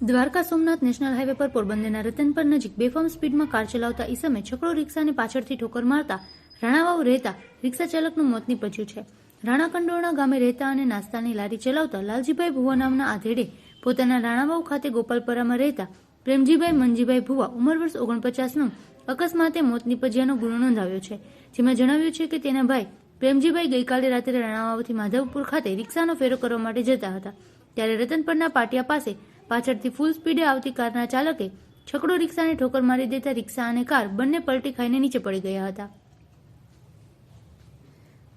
Dwarka Somnath national highway પર પોરબંદરના રતનપર નજીક બેફામ સ્પીડમાં કાર ચલાવતા ઈસમે છકડો રિક્ષાને પાછળથી ઠોકર મારતા રાણાવાવ રહેતા રિક્ષા ચાલકનું મોત નીપજ્યું છે. રાણા કંડોરણા ગામે રહેતા અને નાસ્તાની લારી ચલાવતા લાલજીભાઈ ભુવા નામના આધેડે પોતાના રાણાવાવ ખાતે ગોપાલપરામાં રહેતા પ્રેમજીભાઈ મનજીભાઈ ભુવા ઉંમર વર્ષ ઓગણપચાસનું અકસ્માતે મોત નીપજ્યાનો ગુનો નોંધાવ્યો છે. જેમાં જણાવ્યું છે કે તેના ભાઈ પ્રેમજીભાઈ ગઈકાલે રાત્રે રાણાવાવથી માધવપુર ખાતે રિક્ષાનો ફેરો કરવા માટે જતા હતા. ત્યારે રતનપરના પાટિયા પાસે પાછળથી ફૂલ સ્પીડે આવતી કારના ચાલકે છકડો રિક્ષાને ઠોકર મારી દેતા રિક્ષા અને કાર બંને પલટી ખાઈને નીચે પડી ગયા હતા.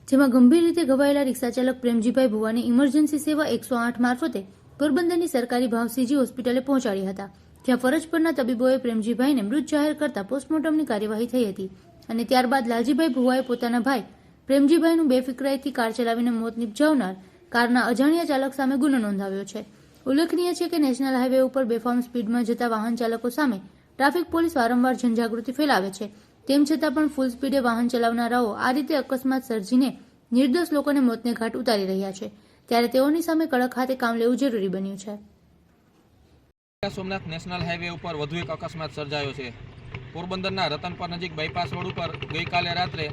જેમાં ગંભીર રીતે ઘવાયેલા રિક્ષા ચાલક પ્રેમજીભાઈ ભુવાની ઇમરજન્સી સેવા એકસો આઠ મારફતે પોરબંદરની સરકારી ભાવસીજી હોસ્પિટલે પહોંચાડી હતા, જ્યાં ફરજ પરના તબીબોએ પ્રેમજીભાઈને મૃત જાહેર કરતા પોસ્ટમોર્ટમની કાર્યવાહી થઈ હતી અને ત્યારબાદ લાલજીભાઈ ભુવાએ પોતાના ભાઈ પ્રેમજીભાઈનું બેફિકરાઈથી કાર ચલાવીને મોત નિપજાવનાર કારના અજાણ્યા ચાલક સામે ગુનો નોંધાવ્યો છે. ઉલ્લેખનીય છે કે નેશનલ હાઈવે ઉપર બેફામ સ્પીડમાં જતા વાહન ચાલકો સામે ટ્રાફિક પોલીસ વારંવાર જનજાગૃતિ ફેલાવે છે. તેમ છતાં પણ ફૂલ સ્પીડે વાહન ચલાવનારાઓ આ રીતે અકસ્માત સર્જીને નિર્દોષ લોકોને મોતને ઘાટ ઉતારી રહ્યા છે. ત્યારે તેઓની સામે કડક હાથે કામ લેવું જરૂરી બન્યું છે. સોમનાથ, નેશનલ હાઈવે ઉપર વધુ એક અકસ્માત સર્જાયો છે. પોરબંદરના રતનપર નજીક બાયપાસ રોડ ઉપર ગઈકાલે રાત્રે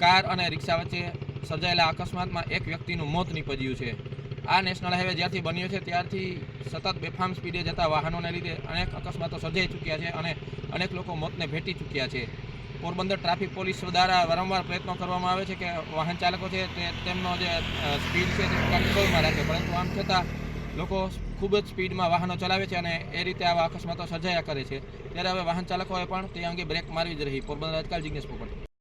કાર અને રિક્ષા વચ્ચે સર્જાયેલા અકસ્માતમાં એક વ્યક્તિનું મોત નીપજ્યું છે. આ નેશનલ હાઈવે જ્યારથી બન્યો છે, ત્યારથી સતત બેફામ સ્પીડે જતા વાહનોને લીધે અનેક અકસ્માતો સર્જાઈ ચૂક્યા છે અને અનેક લોકો મોતને ભેટી ચૂક્યા છે. પોરબંદર ટ્રાફિક પોલીસ દ્વારા વારંવાર પ્રયત્નો કરવામાં આવે છે કે વાહન ચાલકો છે તે તેમનો જે સ્પીડ છે તે કંટ્રોલમાં રાખે, પરંતુ આમ છતાં લોકો ખૂબ જ સ્પીડમાં વાહનો ચલાવે છે અને એ રીતે આવા અકસ્માતો સર્જાયા કરે છે. ત્યારે હવે વાહન ચાલકોએ પણ તે અંગે બ્રેક મારવી જ રહી. પોરબંદર આજકાલ જિજ્ઞેસ પોપટ.